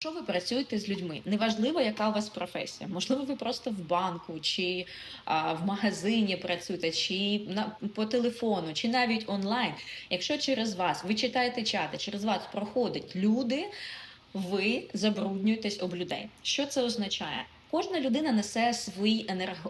Якщо ви працюєте з людьми, неважливо, яка у вас професія, можливо, ви просто в банку, чи а, в магазині працюєте, чи на по телефону, чи навіть онлайн. Якщо через вас ви читаєте чати, через вас проходять люди, ви забруднюєтесь об людей. Що це означає? Кожна людина несе свій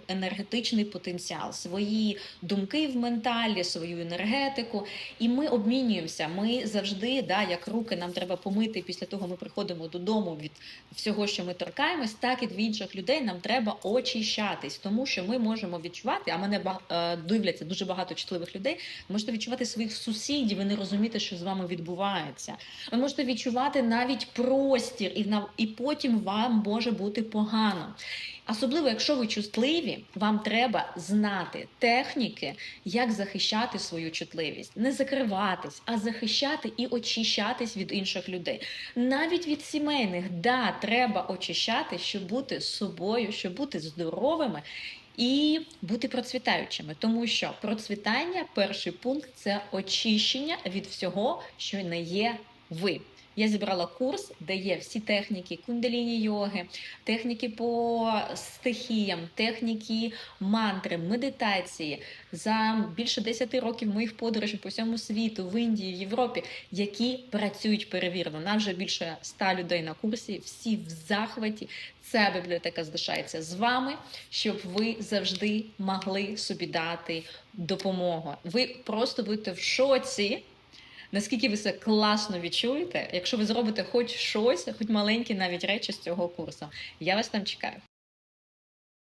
енергетичний потенціал, свої думки в менталі, свою енергетику, і ми обмінюємося. Ми завжди, да, як руки нам треба помити після того, ми приходимо додому від всього, що ми торкаємось, так і від інших людей нам треба очищатись, тому що ми можемо відчувати. А мене е, дивляться дуже багато чутливих людей. Ви можете відчувати своїх сусідів і не розуміти, що з вами відбувається. Ви можете відчувати навіть простір, і і потім вам може бути погано. Особливо, якщо ви чутливі, вам треба знати техніки, як захищати свою чутливість, не закриватись, а захищати і очищатись від інших людей. Навіть від сімейних, да, треба очищати, щоб бути собою, щоб бути здоровими і бути процвітаючими. Тому що процвітання, перший пункт це очищення від всього, що не є ви. Я зібрала курс, де є всі техніки кундаліні йоги, техніки по стихіям, техніки мантри, медитації за більше 10 років моїх подорожей по всьому світу, в Індії, в Європі, які працюють перевірено. Нам вже більше 100 людей на курсі, всі в захваті. Ця бібліотека залишається з вами, щоб ви завжди могли собі дати допомогу. Ви просто будете в шоці. Наскільки ви це класно відчуєте, якщо ви зробите хоч щось, хоч маленькі навіть речі з цього курсу, я вас там чекаю.